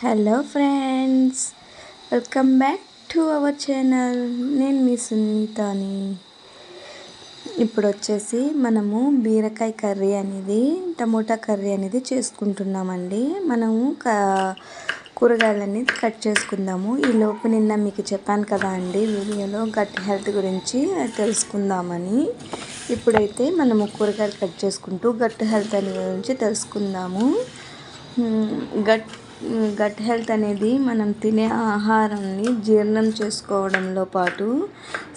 Hello friends welcome back to our channel నేను మీ సునీతని. ఇప్పుడు వచ్చేసి మనము బీరకాయ కర్రీ అనేది టమోటా కర్రీ అనేది చేసుకుంటున్నామండి. మనము కూరగాయలు కూరగాయలన్నీ కట్ చేసుకుందాము. ఈ లోపు నిన్న మీకు చెప్పాను కదా అండి వీడియోలో గట్ హెల్త్ గురించి తెలుసుకుందామని. ఇప్పుడైతే మనము కూరగాయలు కట్ చేసుకుంటూ గట్ హెల్త్ అనే గురించి తెలుసుకుందాము. గట్ గట్ హెల్త్ అనేది మనం తినే ఆహారాన్ని జీర్ణం చేసుకోవడంలో పాటు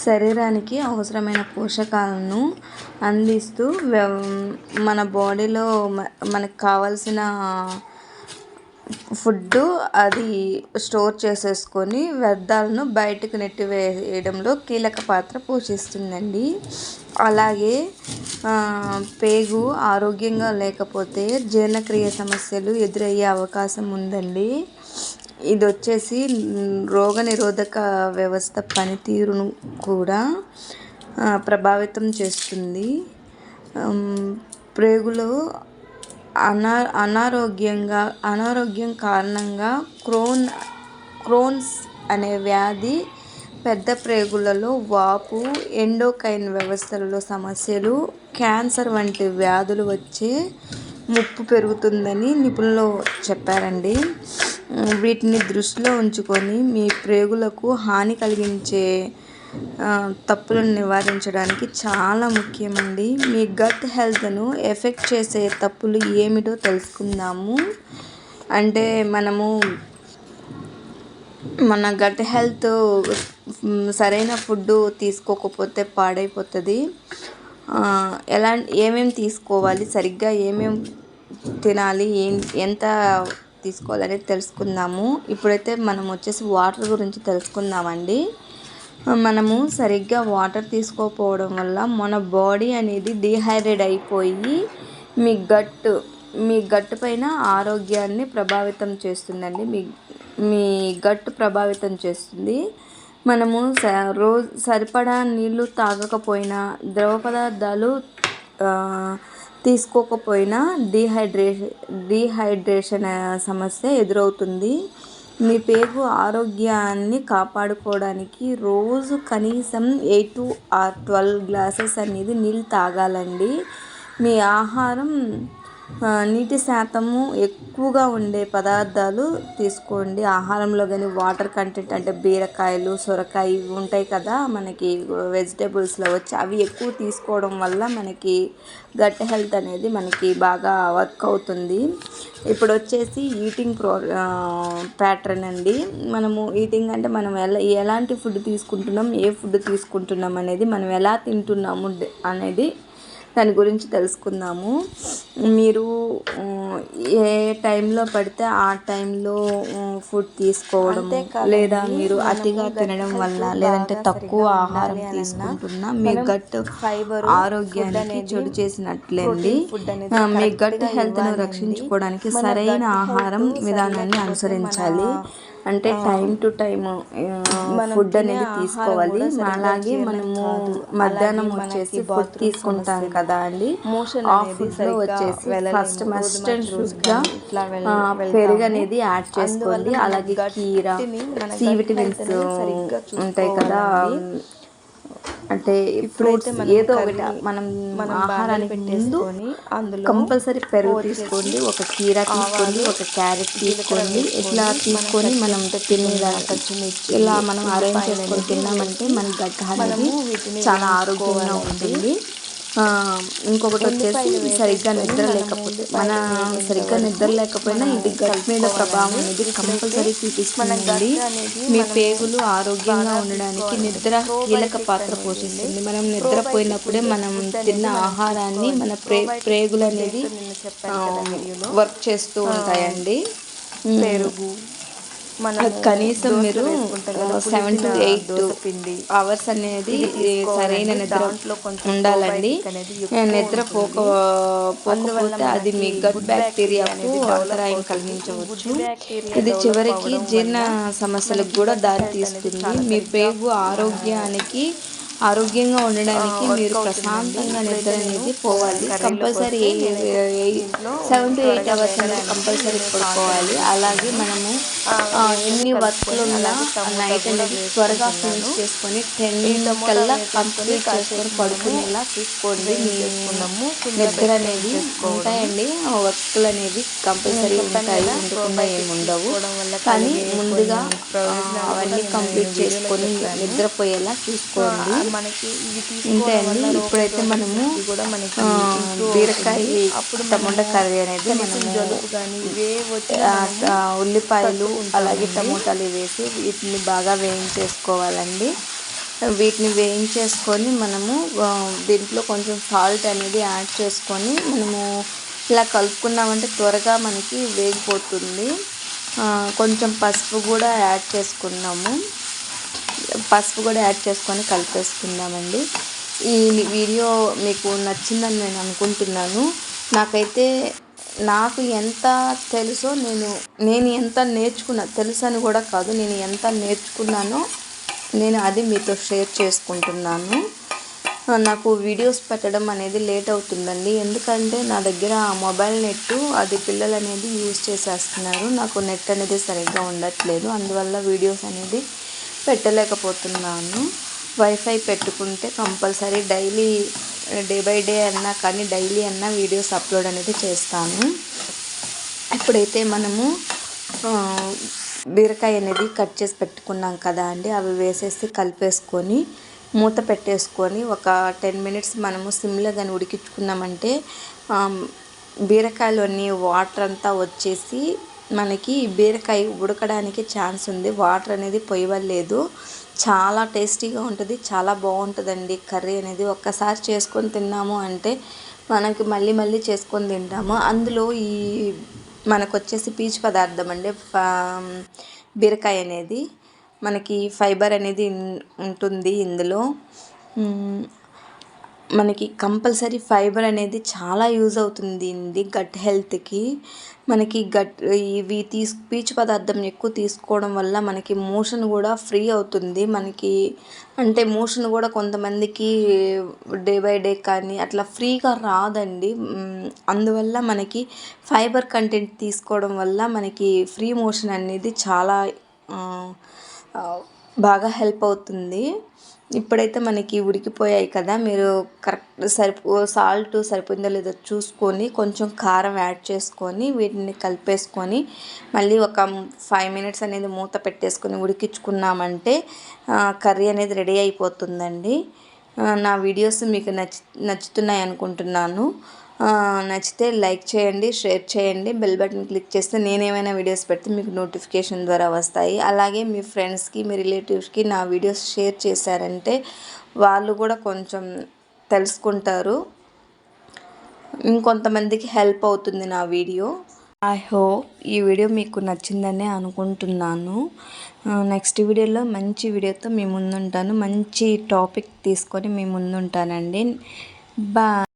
శరీరానికి అవసరమైన పోషకాలను అందిస్తూ మన బాడీలో మనకు కావాల్సిన ఫుడ్ అది స్టోర్ చేసేసుకొని వ్యర్థాలను బయటకు నెట్టివేయడంలో కీలక పాత్ర పోషిస్తుందండి. అలాగే పేగు ఆరోగ్యంగా లేకపోతే జీర్ణక్రియ సమస్యలు ఎదురయ్యే అవకాశం ఉందండి. ఇది వచ్చేసి రోగనిరోధక వ్యవస్థ పనితీరును కూడా ప్రభావితం చేస్తుంది. ప్రేగులో అనా అనారోగ్యంగా అనారోగ్యం కారణంగా క్రోన్ క్రోన్స్ అనే వ్యాధి పెద్ద ప్రేగులలో వాపు ఎండోకైన్ వ్యవస్థలలో సమస్యలు క్యాన్సర్ వంటి వ్యాధులు వచ్చే ముప్పు పెరుగుతుందని నిపుణులు చెప్పారండి. వీటిని దృష్టిలో ఉంచుకొని మీ ప్రేగులకు హాని కలిగించే తప్పులను నివారించడానికి చాలా ముఖ్యమండి. మీ గట్ హెల్త్ను ఎఫెక్ట్ చేసే తప్పులు ఏమిటో తెలుసుకుందాము. అంటే మనము మన గట్ హెల్త్ సరైన ఫుడ్ తీసుకోకపోతే పాడైపోతుంది. ఎలా ఏమేమి తీసుకోవాలి సరిగ్గా ఏమేమి తినాలి ఏం ఎంత తీసుకోవాలనేది తెలుసుకుందాము. ఇప్పుడైతే మనం వచ్చేసి వాటర్ గురించి తెలుసుకుందామండి. మనము సరిగ్గా వాటర్ తీసుకోకపోవడం వల్ల మన బాడీ అనేది డీహైడ్రేట్ అయిపోయి మీ గట్ మీ గట్ పైన ఆరోగ్యాన్ని ప్రభావితం చేస్తుందండి. మీ మీ గట్ ప్రభావితం చేస్తుంది. మనము స రోజు సరిపడా నీళ్ళు తాగకపోయినా ద్రవ పదార్థాలు తీసుకోకపోయినా డిహైడ్రే డీహైడ్రేషన్ సమస్య ఎదురవుతుంది. మీ పేగు ఆరోగ్యాన్ని కాపాడుకోవడానికి రోజు కనీసం eight to or twelve glasses అనేది నీళ్ళు తాగాలండి. మీ ఆహారం నీటి శాతము ఎక్కువగా ఉండే పదార్థాలు తీసుకోండి. ఆహారంలో కానీ వాటర్ కంటెంట్ అంటే బీరకాయలు సొరకాయ ఇవి ఉంటాయి కదా మనకి వెజిటేబుల్స్లో వచ్చి అవి ఎక్కువ తీసుకోవడం వల్ల మనకి గట్ హెల్త్ అనేది మనకి బాగా వర్క్ అవుతుంది. ఇప్పుడు వచ్చేసి ఈటింగ్ ప్రో ప్యాటర్న్ అండి. మనము ఈటింగ్ అంటే మనం ఎలా ఎలాంటి ఫుడ్ తీసుకుంటున్నాం ఏ ఫుడ్ తీసుకుంటున్నాం అనేది మనం ఎలా తింటున్నాము అనేది దాని గురించి తెలుసుకుందాము. మీరు ఏ టైంలో పడితే ఆ టైంలో ఫుడ్ తీసుకోవడం లేదా మీరు అతిగా తినడం వల్ల లేదంటే తక్కువ ఆహారం తీసుకుంటున్నా మీ గట్ ఫైబర్ ఆరోగ్యానికి చెడు చేసినట్లేండి. మీ గట్ హెల్త్ను రక్షించుకోవడానికి సరైన ఆహారం విధానాన్ని అనుసరించాలి. అంటే టైం టు టైం ఫుడ్ అనేది తీసుకోవాలి. అలాగే మనము మధ్యాహ్నం వచ్చేసి ఫుడ్ తీసుకుంటాం కదా అండి. ఆ ఫుడ్లో వచ్చేసి ఫస్ట్ మస్ట్ అండ్ షుడ్గా పెరుగు అనేది యాడ్ చేసుకోండి. అలాగే కీర సి విటమిన్స్ ఉంటాయి కదా అంటే ఫ్రూట్స్ ఏదో ఒకటి మనం మన ఆహారానికి ముందు అందులో కంపల్సరీ పెరుగు తీసుకోండి ఒక కీర తీసుకోండి ఒక క్యారెట్ తీసుకోండి. ఇట్లా తీసుకొని మనం తినేలా ఇలా మనం అరేంజ్ చేసుకొని తిన్నామంటే మన అనేది చాలా ఆరోగ్యంగా ఉంటుంది. ఇంకొకటి వచ్చేసి సరిగ్గా నిద్ర లేకపోతే మన సరిగ్గా నిద్ర లేకపోయినా ఇది గట్ మీద ప్రభావం అనేది కంపల్సరీ చూపిస్తుందండి మీ పేగులు ఆరోగ్యంగా ఉండడానికి నిద్ర కీలక పాత్ర పోషిస్తుంది. మనం నిద్రపోయినప్పుడే మనం తిన్న ఆహారాన్ని మన ప్రే ప్రేగులు అనేది వర్క్ చేస్తూ ఉంటాయండి. పెరుగు కనీసం మీరు సెవెన్ టు ఎయిట్ అవర్స్ అనేది సరైన నిద్ర ఉండాలండి. నిద్ర పోక పోకపోతే అది మీ గట్ బ్యాక్టీరియాకు అంతరాయం కలిగించవచ్చు. ఇది చివరికి జీర్ణ సమస్యలకు కూడా దారితీస్తుంది మీ పేగు ఆరోగ్యానికి ఆరోగ్యంగా ఉండడానికి మీరు ప్రశాంతంగా. నిద్ర అనేది పోవాలి. Compulsory seven to eight hours అనేది కంపల్సరీ పడుకోవాలి. అలాగే మనము ఎన్ని వర్క్లు ఉన్నా నైట్ అనేది త్వరగా. ఫినిష్ చేసుకొని టెన్ కల్లా కంప్లీట్ చేసుకొని పడుకునేలా చూసుకోండి మీ వేయించేసుకున్నాము. కింద నిద్ర అనేది. ఉంటాయండి వర్క్లు అనేవి కంపల్సరీ ఉంటాయి ఉండకుండా ఏమి ఉండవు కానీ ముందుగా అవన్నీ నేను కంప్లీట్ చేసుకొని. నిద్రపోయేలా చూసుకోండి మనకి ఇంతే అండి ఇప్పుడైతే మనము కూడా మనకి బీరకాయ టమోటా కర్రీ అనేది ఆ, ఉల్లిపాయలు. అలాగే టమోటాలు వేసి వీటిని బాగా వేయించేసుకోవాలండి. వీటిని వేయించేసుకొని మనము దీంట్లో కొంచెం సాల్ట్ అనేది యాడ్ చేసుకొని మనము ఇలా కలుపుకున్నామంటే త్వరగా మనకి వేగిపోతుంది. కొంచెం పసుపు కూడా యాడ్ చేసుకున్నాము. పసుపు కూడా యాడ్ చేసుకొని కలిపేసుకుందామండి. ఈ వీడియో మీకు నచ్చిందని నేను అనుకుంటున్నాను. నాకైతే నాకు ఎంత తెలుసో నేను నేను ఎంత నేర్చుకున్నా తెలుసని కూడా కాదు నేను ఎంత నేర్చుకున్నానో నేను అది మీతో షేర్ చేసుకుంటున్నాను. నాకు వీడియోస్ పెట్టడం అనేది లేట్ అవుతుందండి. ఎందుకంటే నా దగ్గర మొబైల్ నెట్ అది పిల్లలు అనేది యూజ్ చేసేస్తున్నారు. నాకు నెట్ అనేది సరిగ్గా ఉండట్లేదు. అందువల్ల వీడియోస్ అనేది పెట్టలేకపోతున్నాను. వైఫై పెట్టుకుంటే compulsory daily day by day అన్నా కానీ డైలీ అన్నా వీడియోస్ అప్లోడ్ అనేది చేస్తాను. ఇప్పుడైతే మనము బీరకాయ అనేది కట్ చేసి పెట్టుకున్నాం కదా అండి. అవి వేసేసి కలిపేసుకొని మూత పెట్టేసుకొని ఒక టెన్ మినిట్స్ మనము సిమ్లో కానీ ఉడికించుకున్నామంటే బీరకాయలోని వాటర్ అంతా వచ్చేసి మనకి బీరకాయ ఉడకడానికి ఛాన్స్ ఉంది. వాటర్ అనేది పొయ్యవలేదు చాలా టేస్టీగా ఉంటుంది చాలా బాగుంటుందండి కర్రీ అనేది. ఒక్కసారి చేసుకొని తిన్నాము అంటే మనకి మళ్ళీ మళ్ళీ చేసుకొని తింటాము. అందులో ఈ మనకు వచ్చేసి పీచు పదార్థం అండి బీరకాయ అనేది. మనకి ఫైబర్ అనేది ఉంటుంది ఇందులో. మనకి కంపల్సరీ ఫైబర్ అనేది చాలా యూజ్ అవుతుంది ఇది గట్ హెల్త్కి. మనకి గట్ ఇవి తీసు పీచు పదార్థం ఎక్కువ తీసుకోవడం వల్ల మనకి మోషన్ కూడా ఫ్రీ అవుతుంది. మనకి అంటే మోషన్ కూడా కొంతమందికి డే బై డే కానీ అట్లా ఫ్రీగా రాదండి. అందువల్ల మనకి ఫైబర్ కంటెంట్ తీసుకోవడం వల్ల మనకి ఫ్రీ మోషన్ అనేది చాలా బాగా హెల్ప్ అవుతుంది. ఇప్పుడైతే మనకి ఉడికిపోయాయి కదా మీరు కరెక్ట్ సరిపో సాల్ట్ సరిపోయిందో లేదో చూసుకొని కొంచెం కారం యాడ్ చేసుకొని వీటిని కలిపేసుకొని మళ్ళీ ఒక ఫైవ్ మినిట్స్ అనేది మూత పెట్టేసుకొని ఉడికించుకున్నామంటే కర్రీ అనేది రెడీ అయిపోతుందండి. నా వీడియోస్ మీకు నచ్చి నచ్చుతున్నాయి అనుకుంటున్నాను. నచ్చితే లైక్ చేయండి షేర్ చేయండి బెల్ బటన్ క్లిక్ చేస్తే నేను ఏమైనా వీడియోస్ పెడితే మీకు నోటిఫికేషన్ ద్వారా వస్తాయి. అలాగే మీ ఫ్రెండ్స్కి మీ రిలేటివ్స్కి నా వీడియోస్ షేర్ చేశారంటే వాళ్ళు కూడా కొంచెం తెలుసుకుంటారు. ఇంకొంతమందికి హెల్ప్ అవుతుంది నా వీడియో. ఐ హోప్ ఈ వీడియో మీకు నచ్చిందనే అనుకుంటున్నాను. నెక్స్ట్ వీడియోలో మంచి వీడియోతో మీ ముందుంటాను. మంచి టాపిక్ తీసుకొని మీ ముందుంటానండి. బాయ్.